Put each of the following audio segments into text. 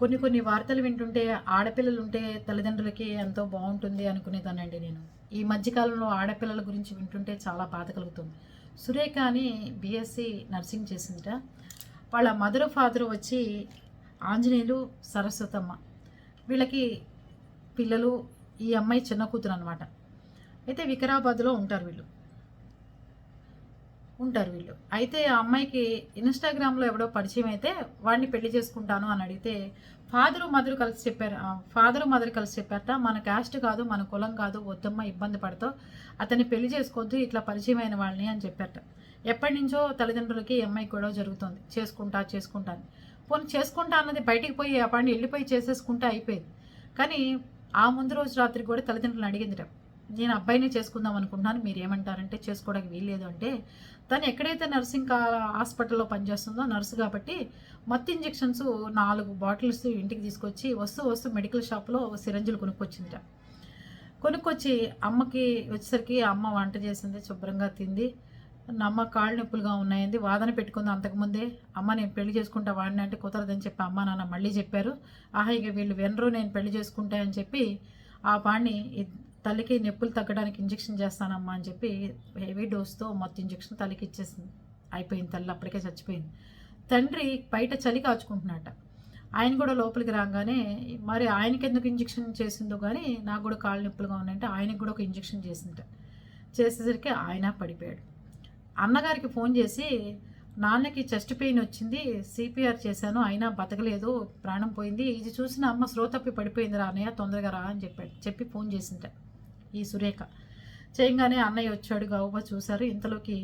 కొన్ని కొన్ని వార్తలు వింటుంటే ఆడపిల్లలు ఉంటే తల్లిదండ్రులకి ఎంతో బాగుంటుంది అనుకునేదానండి నేను. ఈ మధ్యకాలంలో ఆడపిల్లల గురించి వింటుంటే చాలా బాధ కలుగుతుంది. సురేఖ అని బీఎస్సీ నర్సింగ్ చేసిందిట. వాళ్ళ మదర్ ఫాదర్ వచ్చి ఆంజనేయులు సరస్వతమ్మ. వీళ్ళకి పిల్లలు ఈ అమ్మాయి చిన్న కూతురు అనమాట అయితే వికారాబాద్లో ఉంటారు వీళ్ళు. ఉంటారు వీళ్ళు. అయితే ఆ అమ్మాయికి ఇన్స్టాగ్రామ్లో ఎవడో పరిచయం అయితే వాడిని పెళ్ళి చేసుకుంటాను అని అడిగితే ఫాదరు మదర్ కలిసి చెప్పారు ఫాదరు మదర్ కలిసి చెప్పారట మన క్యాస్ట్ కాదు మన కులం కాదు వద్దమ్మ ఇబ్బంది పడతావు అతన్ని పెళ్ళి చేసుకోవద్దు ఇట్లా పరిచయం అయిన వాళ్ళని అని చెప్పారట. ఎప్పటి నుంచో తల్లిదండ్రులకి ఈ అమ్మాయి గొడవ జరుగుతుంది. చేసుకుంటా చేసుకుంటా అని. పోనీ చేసుకుంటా అన్నది బయటికి పోయి ఆ పని వెళ్ళిపోయి చేసేసుకుంటే అయిపోయింది. కానీ ఆ ముందు రోజు రాత్రి కూడా తల్లిదండ్రులను అడిగిందిట. నేను అబ్బాయినే చేసుకుందాం అనుకుంటున్నాను. మీరు ఏమంటారంటే చేసుకోవడానికి వీల్లేదు అంటే తను ఎక్కడైతే నర్సింగ్ కా- హాస్పిటల్లో పనిచేస్తుందో నర్సు కాబట్టి మత్తు ఇంజెక్షన్స్ నాలుగు బాటిల్స్ ఇంటికి తీసుకొచ్చి వస్తూ వస్తూ మెడికల్ షాప్లో సిరంజులు కొనుక్కొచ్చిందిట. కొనుక్కొచ్చి అమ్మకి వచ్చేసరికి అమ్మ వంట చేసింది శుభ్రంగా తింది. అమ్మ కాళ్ళు నొప్పులుగా ఉన్నాయండి. వాదన పెట్టుకుంది అంతకుముందే. అమ్మ నేను పెళ్ళి చేసుకుంటా వాడిని అంటే కుదరదని చెప్పి అమ్మ నాన్న మళ్ళీ చెప్పారు. ఆహా ఇక వీళ్ళు వినరు నేను పెళ్ళి చేసుకుంటా అని చెప్పి ఆ వాడిని తల్లికి నొప్పులు తగ్గడానికి ఇంజెక్షన్ చేస్తానమ్మా అని చెప్పి హెవీ డోస్తో మొత్తం ఇంజెక్షన్ తల్లికి ఇచ్చేసింది. అయిపోయింది తల్లి అప్పటికే చచ్చిపోయింది. తండ్రి బయట చలి కాచుకుంటున్నట్ట ఆయన కూడా లోపలికి రాగానే మరి ఆయనకి ఎందుకు ఇంజెక్షన్ చేసిందో కానీ నాకు కూడా కాళ్ళు నొప్పులుగా ఉన్నాయంటే ఆయనకి కూడా ఒక ఇంజెక్షన్ చేసింట. చేసేసరికి ఆయన పడిపోయాడు. అన్నగారికి ఫోన్ చేసి నాన్నకి చెస్ట్ పెయిన్ వచ్చింది సిపిఆర్ చేశాను అయినా బతకలేదు ప్రాణం పోయింది. ఇది చూసిన అమ్మ శ్రోతప్పి పడిపోయింది రా అన్నయ్య తొందరగా రా అని చెప్పాడు. చెప్పి ఫోన్ చేసింట. ఈ సురేఖ. చేయంగానే అన్నయ్య వచ్చాడు గౌబా చూశారు. ఇంతలోకి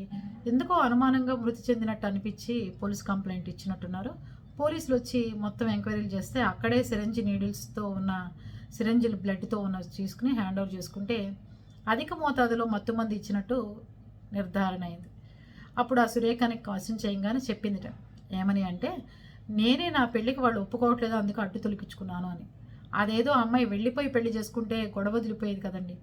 ఎందుకో అనుమానంగా మృతి చెందినట్టు అనిపించి పోలీస్ కంప్లైంట్ ఇచ్చినట్టున్నారు. పోలీసులు వచ్చి మొత్తం ఎంక్వైరీలు చేస్తే అక్కడే సిరంజి నీడిల్స్తో ఉన్న సిరంజిల్ బ్లడ్తో ఉన్న తీసుకుని హ్యాండ్ ఓవర్ చేసుకుంటే అధిక మోతాదులో మత్తు మంది ఇచ్చినట్టు నిర్ధారణ అయింది. అప్పుడు ఆ సురేఖని క్వశ్చన్ చేయంగానే చెప్పిందిట. ఏమని అంటే నేనే నా పెళ్ళికి వాళ్ళు ఒప్పుకోవట్లేదు అందుకు అడ్డు తొలగించుకున్నాను అని. అదేదో అమ్మాయి వెళ్ళిపోయి పెళ్ళి చేసుకుంటే గొడవ వదిలిపోయేది కదండి.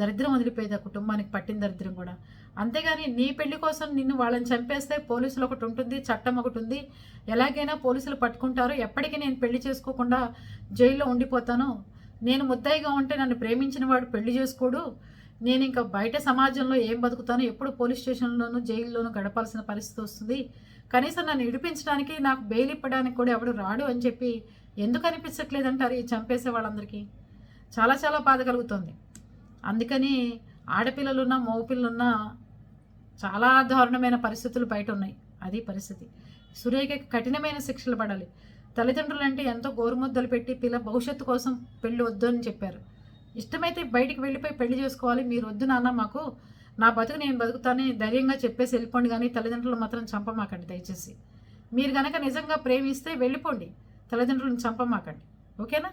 దరిద్రం వదిలిపోయేది ఆ కుటుంబానికి పట్టిన దరిద్రం కూడా. అంతేగాని నీ పెళ్ళి కోసం నిన్ను వాళ్ళని చంపేస్తే పోలీసులు ఒకటి ఉంటుంది చట్టం ఒకటి ఉంది. ఎలాగైనా పోలీసులు పట్టుకుంటారు. ఎప్పటికీ నేను పెళ్ళి చేసుకోకుండా జైల్లో ఉండిపోతాను. నేను ముద్దాయిగా ఉంటే నన్ను ప్రేమించిన వాడు పెళ్ళి చేసుకోడు. నేను ఇంకా బయట సమాజంలో ఏం బతుకుతాను ఎప్పుడు పోలీస్ స్టేషన్లోనూ జైల్లోనూ గడపాల్సిన పరిస్థితి వస్తుంది. కనీసం నన్ను విడిపించడానికి నాకు బెయిల్ ఇప్పడానికి కూడా ఎవడు రాడు అని చెప్పి ఎందుకు అనిపించట్లేదంటారు ఈ చంపేసే వాళ్ళందరికీ? చాలా చాలా బాధ కలుగుతుంది. అందుకని ఆడపిల్లలున్నా మగపిల్లలున్నా చాలా దారుణమైన పరిస్థితులు బయట ఉన్నాయి అది పరిస్థితి. సురేఖకి కఠినమైన శిక్షలు పడాలి. తల్లిదండ్రులు అంటే ఎంతో గోరుముద్దలు పెట్టి పిల్ల భవిష్యత్తు కోసం పెళ్ళి వద్దు అని చెప్పారు. ఇష్టమైతే బయటికి వెళ్ళిపోయి పెళ్ళి చేసుకోవాలి. మీరు వద్దు నాన్న మాకు నా బతుకు నేను బతుకుతానే ధైర్యంగా చెప్పేసి వెళ్ళిపోండి కానీ తల్లిదండ్రులు మాత్రం చంపమాకండి దయచేసి. మీరు కనుక నిజంగా ప్రేమిస్తే వెళ్ళిపోండి. తల్లిదండ్రులను చంపమాకండి. ఓకేనా?